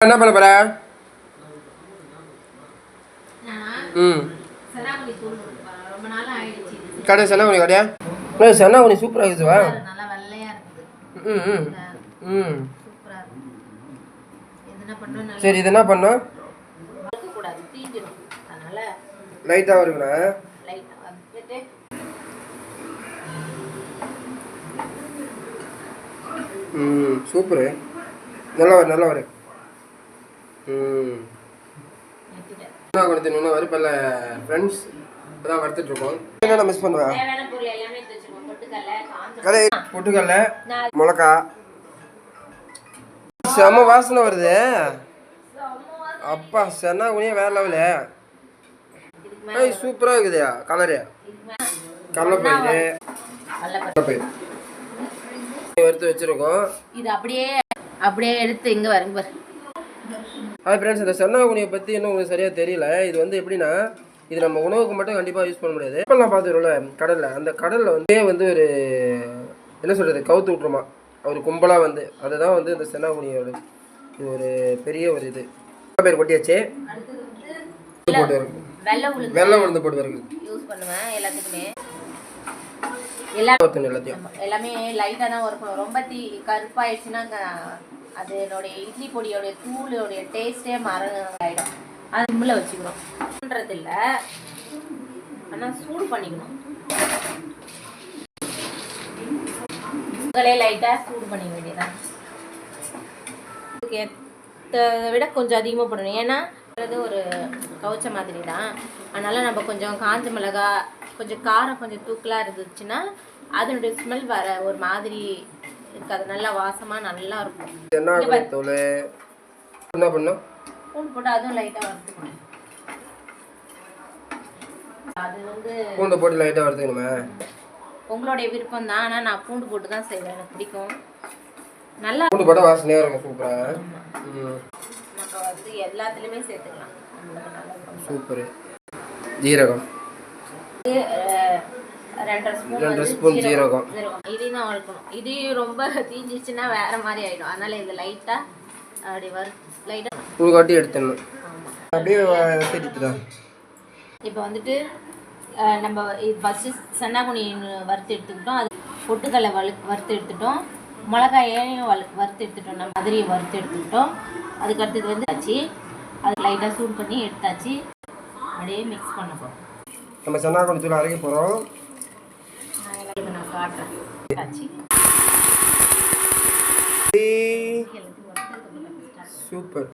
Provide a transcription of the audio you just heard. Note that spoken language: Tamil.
என்ன பண்ண போற? ம். செனாகுனி. கடை சென்னாகுனி கடையா? சென்னாகுனி சூப்பராக இருக்குதுவா ம் ம். ம். சரி இது என்ன பண்ணும்? லைட்டாக இருக்குண்ணா ம் சூப்பரு. நல்லா வரும் நல்லா வரும் ம் நிறுத்திட்டேன் என்ன கொடுத்து இன்னும் வறுப்பல்ல ஃப்ரெண்ட்ஸ் இப்போதான் வறுத்துட்டு இருக்கோம் என்னென்ன மிஸ் பண்ணுவேன் தேவையான பொருள் எல்லாமே எடுத்து கடை பொட்டுக்கல்ல மிளகா செம வாசனை வருது அப்பா சென்னா குனியா வேற லெவலு இதுக்கு ஏய் சூப்பராக இருக்குது கலரு இதுக்கு மேல கடலைப்பயிறு நல்ல பருப்பு. கடலைப்பயிறு வறுத்து வச்சுருக்கோம் இது அப்படியே அப்படியே எடுத்து இங்கே வருங்க பாரு ஹாய் ஃப்ரெண்ட்ஸ் இந்த சென்னாகுனியை பற்றி இன்னும் உங்களுக்கு சரியாக தெரியல. இது வந்து எப்படின்னா இது நம்ம உணவுக்கு மட்டும் கண்டிப்பாக யூஸ் பண்ண முடியாது. இப்போல்லாம் பார்த்துருல கடலில். அந்த கடலில் வந்து வந்து ஒரு என்ன சொல்கிறது கவுத்து விட்ருமா ஒரு கும்பலாக வந்து. அதுதான் வந்து இந்த சென்னாகுனியோட இது ஒரு பெரிய ஒரு இது. பேர் கொட்டியாச்சு? போட்டு இருக்கு வெள்ளை உளுந்து. வெள்ளம் உளுந்து போட்டு இருக்கு யூஸ் பண்ணுவேன் எல்லாத்துக்குமே. எல்லாத்தையும். எல்லாமே லைட்டாக தான் இருக்கணும் ரொம்ப தீ கருப்பாயிடுச்சுன்னா அதனுடைய இட்லி பொடியோடைய தூளோடைய டேஸ்ட்டே மற ஆகிடும் அது சிம்மில் வச்சுக்கணும். பண்ணுறது ஆனால் சூடு பண்ணிக்கணும். உங்களே லைட்டாக சூடு பண்ணிக்க வேண்டியதான் இதுக்கு விட கொஞ்சம் அதிகமாக பண்ணணும் ஏன்னா அது ஒரு கவுச்ச மாதிரி தான் அதனால் நம்ம கொஞ்சம் காஞ்ச மிளகா கொஞ்சம் காரம் கொஞ்சம் தூக்கலாக இருந்துச்சுன்னா அதனுடைய ஸ்மெல் வர ஒரு மாதிரி இருக்காது நல்லா வாசமாக நல்லா இருக்கும். சென்னாகுனி தூள் என்ன பண்ணும் பூண்டு போட்டு அதுவும் லைட்டாக வறுத்துக்கணும் அது வந்து பூண்டை போட்டு லைட்டாக வறுத்துக்கணுமே? உங்களுடைய விருப்பம் தான். ஆனால் நான் பூண்டு போட்டு தான் செய்வேன். எனக்கு பிடிக்கும். நல்லா பூண்டு போட்டால் வாசனையாக இருக்கும். சூப்பராக நம்ம வந்து எல்லாத்துலேயுமே சேர்த்துக்கலாம். சூப்பரு. ஜீரகம். ரெண்டரை ஸ்பூன் ஜீரகம் இதையும் தான் வறுக்கணும். இது ரொம்ப தீஞ்சிச்சுன்னா வேற மாதிரி ஆயிடும். அதனால இது லைட்டாக அப்படி வறு லைட்டாக பூ காட்டி எடுத்துடணும். அப்படியே இப்போ வந்துட்டு நம்ம ஃபஸ்ட்டு சன்னாகுனி வறுத்து எடுத்துக்கிட்டோம். அது பொட்டுக்கடலை வலு வறுத்து எடுத்துட்டோம். மிளகாயையும் வலு வறுத்து எடுத்துட்டோம். நம்ம மாதிரியை வறுத்து எடுத்துக்கிட்டோம். அதுக்கு அடுத்தது வந்து ஆச்சு அது லைட்டாக சூடு பண்ணி எடுத்தாச்சு. அப்படியே மிக்ஸ் பண்ண போகிறோம் நம்ம சென்னாகுனி தூள் அரைக்க போகிறோம் நான் எல்லாத்தையும் நான் காட்டுறேன் ஆச்சு எல்லாத்தையும் வறுத்து சூப்பர்.